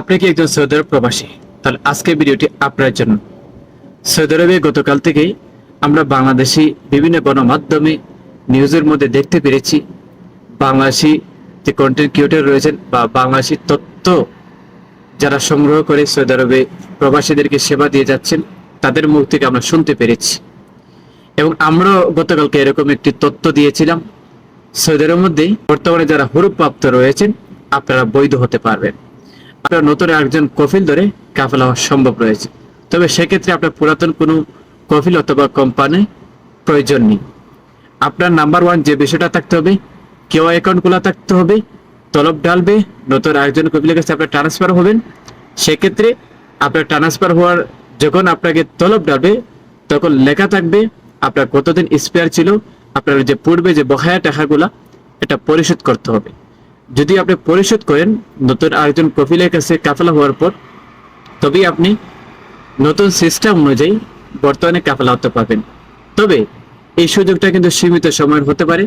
আপনি কি একজন সৌদি আরব প্রবাসী? তাহলে আজকের ভিডিওটি আপনার জন্য। সৌদি আরবে গতকাল থেকেই আমরা বাংলাদেশি বিভিন্ন গণমাধ্যমে নিউজের মধ্যে দেখতে পেরেছি, বাংলাদেশি যে কন্টেন্ট ক্রিয়েটর রয়েছেন বা বাংলাদেশি তথ্য যারা সংগ্রহ করে সৌদি আরবে প্রবাসীদেরকে সেবা দিয়ে যাচ্ছেন, তাদের মুখ থেকে আমরা শুনতে পেরেছি। এবং আমরাও গতকালকে এরকম একটি তথ্য দিয়েছিলাম, সৌদি আরবের মধ্যে বর্তমানে যারা হরুপ্রাপ্ত রয়েছেন, আপনারা বৈধ হতে পারবেন। আপনার নতুন একজন কফিল ধরে কাফেলা হওয়া সম্ভব রয়েছে। তবে সেক্ষেত্রে আপনার পুরাতন কোনো কফিল অথবা কোম্পানি প্রয়োজন নেই। আপনার নাম্বার ওয়ান যে বিষয়টা থাকতে হবে, কেউ অ্যাকাউন্ট খোলা থাকতে হবে, তলব ডালবে নতুন আরেকজন কপিলের কাছে আপনার ট্রান্সফার হবেন। সেক্ষেত্রে আপনার ট্রান্সফার হওয়ার যখন আপনাকে তলব ডালবে তখন লেখা থাকবে, আপনার কতদিন স্পেয়ার ছিল, আপনার যে পূর্বে যে বহায়া টাকাগুলা, এটা পরিশোধ করতে হবে। যদি আপনি পরিশোধ করেন নতুন আরেকজন কপিলের কাছে কাফেলা হওয়ার পর, তবেই আপনি নতুন সিস্টেম অনুযায়ী বর্তমানে কাফেলা হতে পারবেন। তবে এই সুযোগটা কিন্তু সীমিত সময়ের হতে পারে।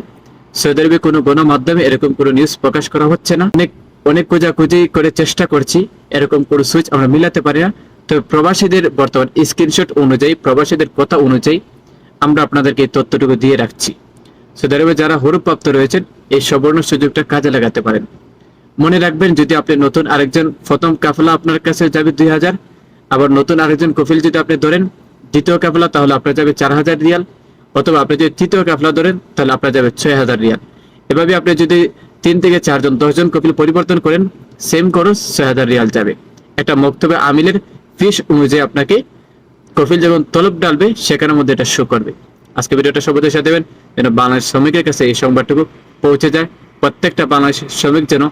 সৌদি আরবে কোনো গণমাধ্যমে এরকম কোনো নিউজ প্রকাশ করা হচ্ছে না। অনেক অনেক খোঁজাখুঁজি করে চেষ্টা করছি, এরকম কোনো সুইচ আমরা মিলাতে পারি না। তবে প্রবাসীদের বর্তমান স্ক্রিনশট অনুযায়ী, প্রবাসীদের কথা অনুযায়ী আমরা আপনাদেরকে এই তথ্যটুকু দিয়ে রাখছি। সৌদি আরবে যারা হরুপ্রাপ্ত রয়েছেন এই সুবর্ণ সুযোগটা কাজে লাগাতে পারেন। মনে রাখবেন, যদি আপনি নতুন আরেকজন প্রথম কাফেলা আপনার কাছে যাবে দুই হাজার, আবার নতুন আরেকজন কফিল যদি আপনি ধরেন দ্বিতীয় কাফেলা, তাহলে আপনার যাবে চার হাজার রিয়াল, অথবা আপনি যদি তৃতীয় কাফেলা ধরেন, তাহলে আপনার যাবে ছয় হাজার রিয়াল। এভাবে আপনি যদি তিন থেকে চারজন, দশজন কপিল পরিবর্তন করেন সেম খরচ ছয় হাজার রিয়াল যাবে। একটা মক্তবে আমিলের ফিস অনুযায়ী আপনাকে কফিল যখন তলব ডালবে সেখানের মধ্যে এটা শো করবে। আজকে ভিডিওটা সবাই সাথে দেবেন, যেন বাংলাদেশ শ্রমিকের কাছে এই সংবাদটুকু পৌঁছে যায়। প্রত্যেকটা বাংলাদেশ শ্রমিক যেন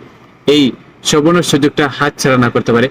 এই সবর্ণ সুযোগটা হাত ছাড়া না করতে পারে।